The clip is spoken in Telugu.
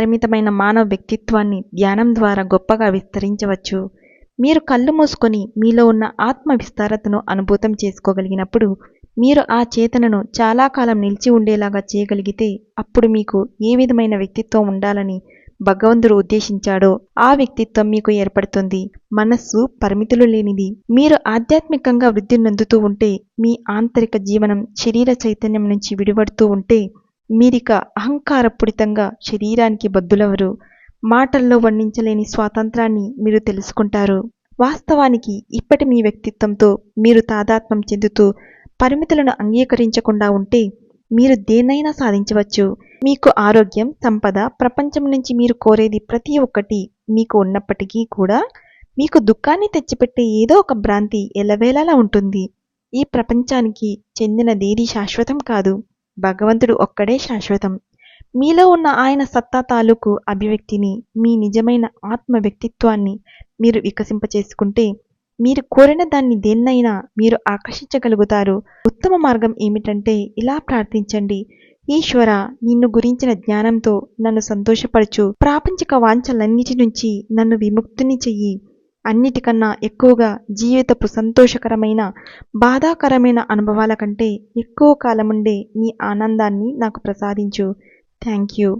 పరిమితమైన మానవ వ్యక్తిత్వాన్ని ధ్యానం ద్వారా గొప్పగా విస్తరించవచ్చు. మీరు కళ్ళు మూసుకొని మీలో ఉన్న ఆత్మ విస్తారతను అనుభూతం చేసుకోగలిగినప్పుడు మీరు ఆ చేతనను చాలా కాలం నిలిచి ఉండేలాగా చేయగలిగితే అప్పుడు మీకు ఏ విధమైన వ్యక్తిత్వం ఉండాలని భగవంతుడు ఉద్దేశించాడో ఆ వ్యక్తిత్వం మీకు ఏర్పడుతుంది. మనస్సు పరిమితులు లేనిది. మీరు ఆధ్యాత్మికంగా వృద్ధి నందుతూ ఉంటే మీ ఆంతరిక జీవనం శరీర చైతన్యం నుంచి విడిపడుతూ ఉంటే మీరిక అహంకారపూరితంగా శరీరానికి బద్దులవరు. మాటల్లో వర్ణించలేని స్వాతంత్రాన్ని మీరు తెలుసుకుంటారు. వాస్తవానికి ఇప్పటి మీ వ్యక్తిత్వంతో మీరు తాదాత్మ్యం చెందుతూ పరిమితులను అంగీకరించకుండా ఉంటే మీరు దేన్నైనా సాధించవచ్చు. మీకు ఆరోగ్యం సంపద ప్రపంచం నుంచి మీరు కోరేది ప్రతి ఒక్కటి మీకు ఉన్నప్పటికీ కూడా మీకు దుఃఖాన్ని తెచ్చిపెట్టే ఏదో ఒక భ్రాంతి ఎలవేళలా ఉంటుంది. ఈ ప్రపంచానికి చెందినదేది శాశ్వతం కాదు. భగవంతుడు ఒక్కడే శాశ్వతం. మీలో ఉన్న ఆయన సత్తా తాలూకు అభివ్యక్తిని మీ నిజమైన ఆత్మ వ్యక్తిత్వాన్ని మీరు వికసింపచేసుకుంటే మీరు కోరిన దాన్ని దేన్నైనా మీరు ఆకర్షించగలుగుతారు. ఉత్తమ మార్గం ఏమిటంటే ఇలా ప్రార్థించండి. ఈశ్వర నిన్ను గురించిన జ్ఞానంతో నన్ను సంతోషపరచు. ప్రాపంచిక వాంఛలన్నిటి నుంచి నన్ను విముక్తిని చెయ్యి. అన్నిటికన్నా ఎక్కువగా జీవితపు సంతోషకరమైన బాధాకరమైన అనుభవాల కంటే ఎక్కువ కాలముండే నీ ఆనందాన్ని నాకు ప్రసాదించు. Thank you.